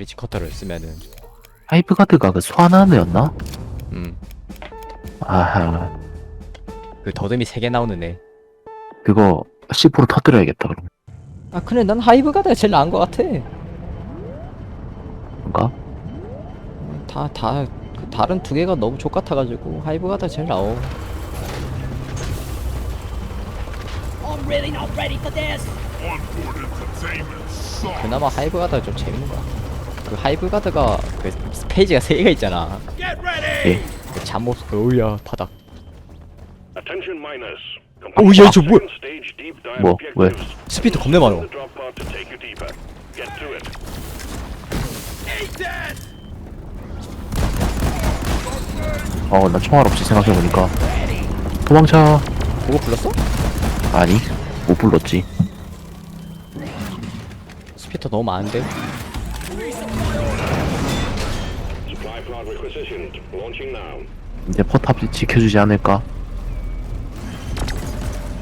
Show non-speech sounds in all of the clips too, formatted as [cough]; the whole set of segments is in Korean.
브리치 커터를 쓰면은 하이프 가드가 그 소환하느였나? 음 아하 그 더듬이 3개 나오는 애. 그거 C4로 터뜨려야겠다 그럼 아 그래 난 하이브 가드가 제일 나은 것 같아. 뭔가? 다다 그 다른 두 개가 너무 족 같아가지고 하이브 가드가 제일 나오. I'm really not ready for this. 그나마 하이브 가드가 좀 재밌는 거야. 그 하이브 가드가 그 페이지가 3개가 있잖아. 예 그 잠옷 어우야 바닥. Attention miners. 오, 야, 저 뭐야? 뭐, 왜? 스피드 겁내 많어. The drop pod to take you deeper. Get to it. 어, 나 총알 없이 생각해보니까 도망쳐 보고 불렀어? 아니 못 불렀지 스피터 너무 많은데. Launching now. 이제 포탑 지켜주지 않을까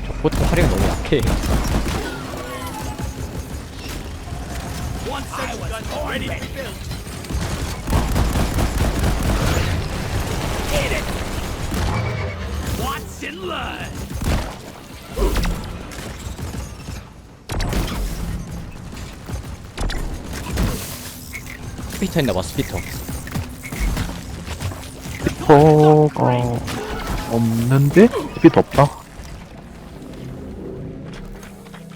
저 보트 화력이 너무 약해. 스피터 있나 봐 스피터. 스피터가 없는데? 스피터 없다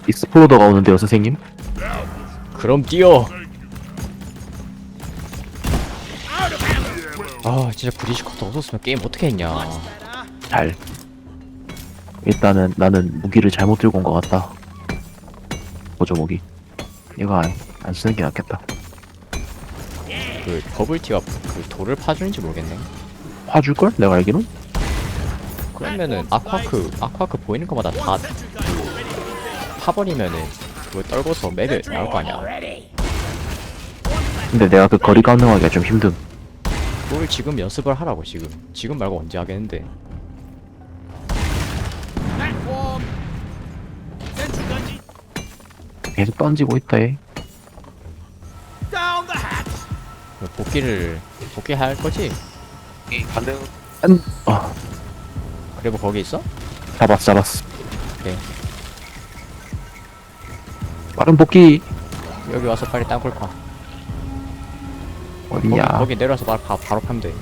익스플로더가 오는데요 선생님? 그럼 뛰어. 아 진짜 브리시 커터 없었으면 게임 어떻게 했냐. 잘 일단은 나는 무기를 잘못 들고 온 것 같다 보조 무기 이거 안, 안 쓰는 게 낫겠다 그 버블티가 그 돌을 파주는지 모르겠네. 화줄걸? 내가 알기론? 그러면은 아쿠아크 아쿠아크 보이는 것마다 다 파버리면은 그걸 떨궈서 맵에 나올 거 아니야. 근데 내가 그 거리 가능하기가 좀 힘듦 그걸 지금 연습을 하라고 지금. 지금 말고 언제 하겠는데. 계속 던지고 있다 얘 hatch. 그 복귀를 복귀할 거지? 가능 안.. 아 그래 뭐 거기 있어? 잡았어 잡았어 오케이. 빠른 복귀 여기 와서 빨리 땅굴 파. 거기, 어디야 거기 내려와서 바로 파, 바로 파면 돼.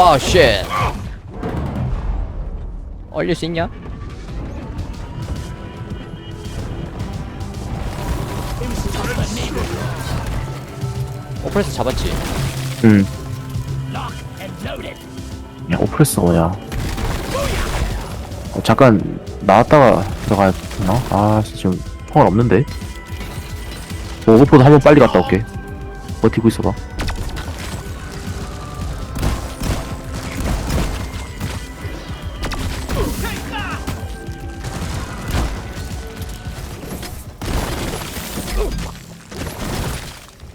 아, 쉣. 얼릴 수 있냐? 오프레스 잡았지? 응. 야 오프레스 뭐냐 어, 잠깐 나왔다가 들어가야 되나? 아 지금 총알 없는데 어, 오버포드 한번 빨리 갔다 올게 버티고 있어봐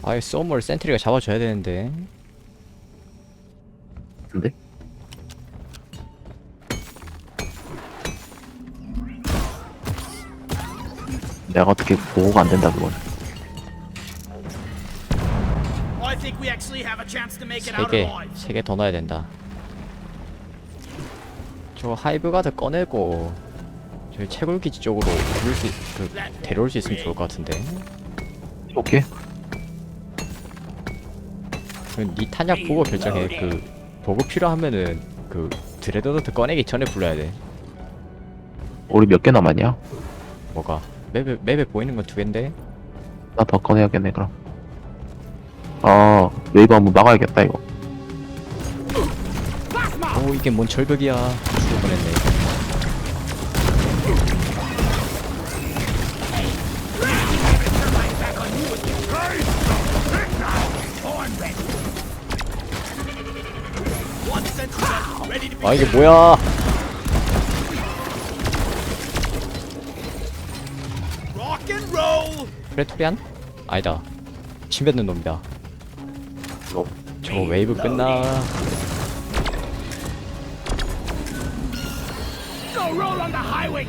아이 쏘물 센트리가 잡아줘야 되는데. 근데? 내가 어떻게 보호가 안 된다 그건. I think we actually have a chance to make it out 세개 alive. 세개 더 넣어야 된다. 저 하이브 가드 꺼내고 저희 채굴 기지 쪽으로 부를 수, 있- 그 데려올 수 있으면 좋을 것 같은데. 오케이 그니 탄약 보고 결정해. 그 보고 필요하면은 그 드레드노트 꺼내기 전에 불러야 돼. 우리 몇 개 남았냐? 뭐가? 맵에, 맵에 보이는 건 두 갠데? 나 더 꺼내야겠네 그럼. 아 웨이브 한번 막아야겠다 이거. 오 이게 뭔 절벽이야. 죽을 뻔했네 아 이게 뭐야 Rock and roll. 프레토리안? 아니다. 침 뱉는 놈이다. 너 저거 웨이브 끝나.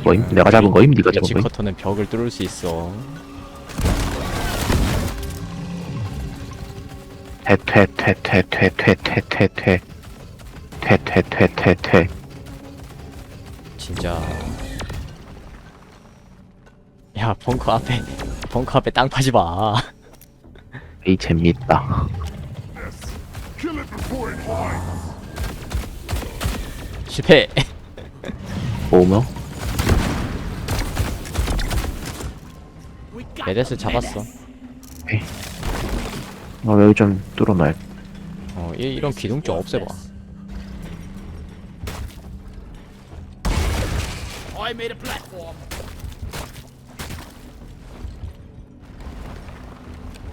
뭐임? 내가 잡은 거임? 네가 잡은 거임? 커터는 벽을 뚫을 수 있어. 퇴퇴퇴퇴퇴퇴퇴퇴퇴 퇴퇴퇴퇴퇴 진짜. 야 벙커 앞에 벙커 앞에 땅 파지 마. 이 재미있다 실패. got 메데스 잡았어. menace. 어 여기 좀 뚫어놔야 어 이, 이런 기둥 좀 없애봐. I made a platform.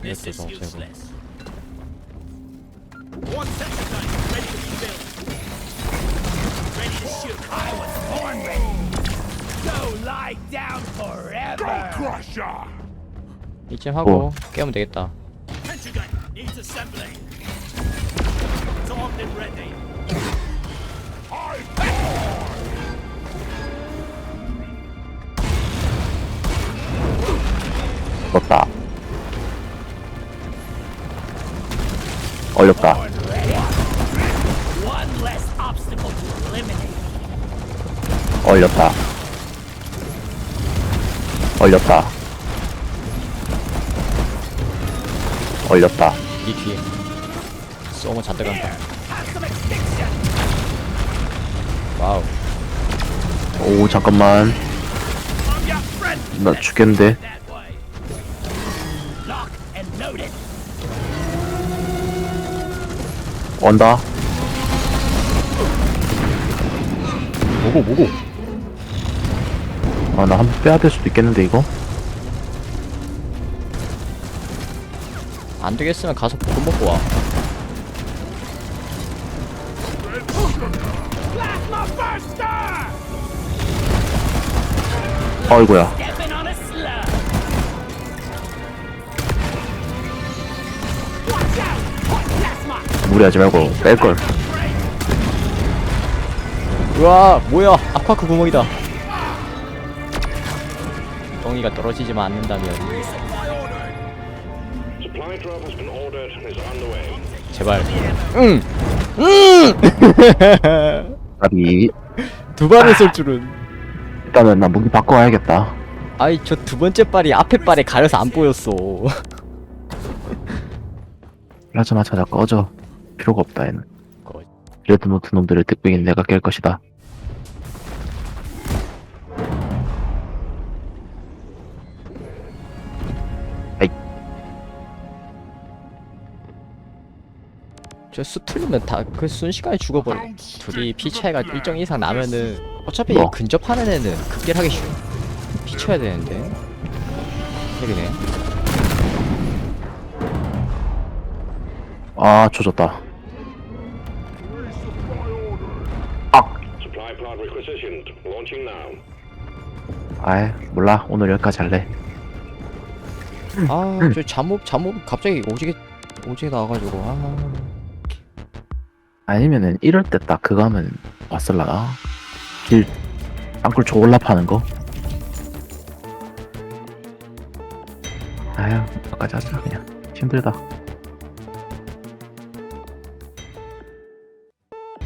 This 이것도 is 좀 없애고. useless. One section gun ready to be built. Ready to shoot. I was born ready. Go lie down forever. 이쯤 하고 깨우면 되겠다. Sentry gun needs assembling. Armed and ready. 떴다. 어렵다. 어렵다. 어렵다. 어렵다. 이 뒤에. 소모 잔뜩 간다. 와우. 오 잠깐만. 나 죽겠는데? 온다 뭐고 뭐고. 아 나 한 번 빼야 될 수도 있겠는데 이거 안 되겠으면 가서 볶음 먹고 와. 어이구야 무리하지 말고 뺄걸 우와 뭐야 아쿠아크 구멍이다. 똥이가 떨어지지만 않는다면 Resupply ordered. Supply drop has been ordered and is on the way. 제발. 응. 응. [laughs] 아비 두 발을 쏠 줄은. 일단은 나 무기 바꿔와야겠다 아이 저 두 번째 발이 앞에 발에 가려서 안 보였어. 플라즈마 찾아 꺼져 필요가 없다 얘는 꺼. 레드노트 놈들을 득백인 내가 깰 것이다 저 수틀리면 다 그 순식간에 죽어버려. 둘이 피 차이가 일정 이상 나면은 어차피 뭐? 근접하는 애는 극딜하기 쉬워. 피 쳐야 되는데. 핵이네. 아 조졌다 Requisitioned. Launching now. 아이 몰라 오늘 여기까지 할래 아, 저 잠옷 잠옷 갑자기 오지게 오지게 나와가지고 아. 아니면은 이럴 때 딱 그거 하면 왔을라나 길 땅굴 졸라 파는 거 아휴 여기까지 하자 그냥 힘들다